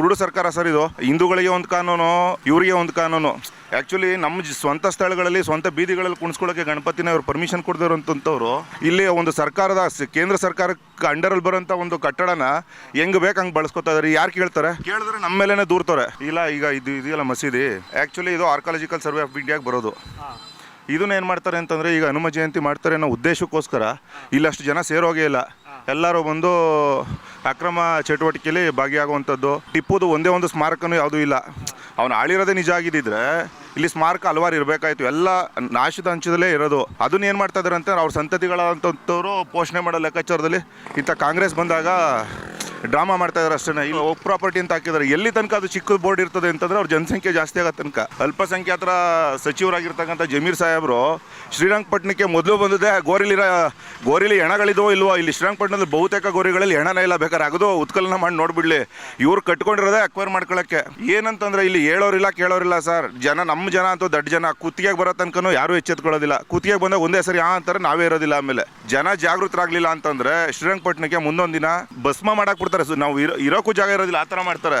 ಕುರುಡು ಸರ್ಕಾರ ಸರ್ ಇದು. ಹಿಂದೂಗಳಿಗೆ ಒಂದು ಕಾನೂನು ಇವರಿಗೆ ಒಂದು ಕಾನೂನು. ಆ್ಯಕ್ಚುಲಿ ನಮ್ಮ ಸ್ವಂತ ಸ್ಥಳಗಳಲ್ಲಿ ಸ್ವಂತ ಬೀದಿಗಳಲ್ಲಿ ಕುಣಿಸ್ಕೊಳ್ಳೋಕೆ ಗಣಪತಿನ ಇವ್ರು ಪರ್ಮಿಷನ್ ಕೊಡ್ದಿರೋಂಥವ್ರು ಇಲ್ಲಿ ಒಂದು ಸರ್ಕಾರದ ಕೇಂದ್ರ ಸರ್ಕಾರಕ್ಕೆ ಅಂಡರಲ್ಲಿ ಬರೋಂಥ ಒಂದು ಕಟ್ಟಡನ ಹೆಂಗ್ ಬೇಕು ಹಂಗೆ ಬಳಸ್ಕೊತಾ ಇದಾರೆ ಯಾರು ಕೇಳ್ತಾರೆ? ಕೇಳಿದ್ರೆ ನಮ್ಮ ಮೇಲೇನೆ ದೂರ್ತಾರೆ. ಇಲ್ಲ ಈಗ ಇದು ಇದೆಯಲ್ಲ ಮಸೀದಿ. ಆ್ಯಕ್ಚುಲಿ ಇದು ಆರ್ಕಾಲಜಿಕಲ್ ಸರ್ವೆ ಆಫ್ ಇಂಡಿಯಾಗೆ ಬರೋದು. ಇದನ್ನ ಏನು ಮಾಡ್ತಾರೆ ಅಂತಂದರೆ ಈಗ ಹನುಮ ಜಯಂತಿ ಮಾಡ್ತಾರೆ ಅನ್ನೋ ಉದ್ದೇಶಕ್ಕೋಸ್ಕರ ಇಲ್ಲಷ್ಟು ಜನ ಸೇರೋಗೇ ಇಲ್ಲ. ಎಲ್ಲರೂ ಬಂದು ಅಕ್ರಮ ಚಟುವಟಿಕೆಯಲ್ಲಿ ಭಾಗಿಯಾಗುವಂಥದ್ದು. ಟಿಪ್ಪುದು ಒಂದೇ ಒಂದು ಸ್ಮಾರಕನೂ ಯಾವುದೂ ಇಲ್ಲ. ಅವನು ಆಳಿರೋದೇ ನಿಜ ಆಗಿದ್ದಿದ್ರೆ ಇಲ್ಲಿ ಸ್ಮಾರಕ ಹಲವಾರು ಇರಬೇಕಾಯ್ತು. ಎಲ್ಲ ನಾಶದ ಅಂಚದಲ್ಲೇ ಇರೋದು. ಅದನ್ನ ಏನು ಮಾಡ್ತಾ ಇದಾರೆ ಅಂತ ಅವ್ರ ಸಂತತಿಗಳಂಥವ್ರು ಪೋಷಣೆ ಮಾಡೋ ಲೆಕ್ಕಾಚಾರದಲ್ಲಿ ಇಂಥ ಕಾಂಗ್ರೆಸ್ ಬಂದಾಗ ಡ್ರಾಮಾ ಮಾಡ್ತಾ ಇದಾರೆ ಅಷ್ಟೇ ಇಲ್ಲಿ ಒಪ್ ಪ್ರಾಪರ್ಟಿ ಅಂತ ಹಾಕಿದ್ದಾರೆ ಎಲ್ಲಿ ತನಕ ಅದು ಚಿಕ್ಕ ಬೋರ್ಡ್ ಇರ್ತದೆ ಅಂತಂದ್ರೆ ಅವ್ರ ಜನಸಂಖ್ಯೆ ಜಾಸ್ತಿ ಆಗೋ ತನಕ. ಅಲ್ಪಸಂಖ್ಯಾತರ ಸಚಿವರಾಗಿರ್ತಕ್ಕಂಥ ಜಮೀರ್ ಸಾಹೇಬರು ಶ್ರೀರಂಗಪಟ್ಟಣಕ್ಕೆ ಮೊದಲು ಬಂದಿದೆ ಗೋರಿಲಿರ ಗೋರಿಲಿ ಹೆಣಗಳಿದೋ ಇಲ್ವೋ, ಇಲ್ಲಿ ಶ್ರೀರಂಗಪಟ್ಟಣದಲ್ಲಿ ಬಹುತೇಕ ಗೋರಿಗಳಲ್ಲಿ ಹೆಣನೇ ಇಲ್ಲ ಬೇಕಾದ್ರೆ ಅಗದು ಉತ್ಕಲನ ಮಾಡಿ ನೋಡ್ಬಿಡ್ಲಿ. ಇವ್ರು ಕಟ್ಕೊಂಡಿರೋದೇ ಅಕ್ವೈರ್ ಮಾಡ್ಕೊಳ್ಳೋಕ್ಕೆ ಏನಂತಂದ್ರೆ ಇಲ್ಲಿ ಹೇಳೋರಿಲ್ಲ, ಕೇಳೋರಿಲ್ಲ ಸರ್. ಜನ ನಮ್ಮ ಜನ ಅಂತೂ ದೊಡ್ಡ ಜನ. ಕುತ್ತಿಗೆಗೆ ಬರೋ ತನಕನೂ ಯಾರೂ ಎಚ್ಚೆತ್ಕೊಳ್ಳೋದಿಲ್ಲ. ಕುತ್ತಿಗೆಗೆ ಬಂದಾಗ ಒಂದೇ ಸರಿ ಆ ಅಂತಾರೆ, ನಾವೇ ಇರೋದಿಲ್ಲ ಆಮೇಲೆ. ಜನ ಜಾಗೃತರಾಗ್ಲಿಲ್ಲ ಅಂತಂದ್ರೆ ಶ್ರೀರಂಗಪಟ್ಟಣಕ್ಕೆ ಮುಂದೊಂದು ದಿನ ಭಸ್ಮ ಮಾಡಕ್ಕೆ ಬಿಡ್ತಾರೆ. ನಾವು ಇರೋ ಇರೋಕ್ಕೂ ಜಾಗ ಇರೋದಿಲ್ಲ, ಆ ಥರ ಮಾಡ್ತಾರೆ.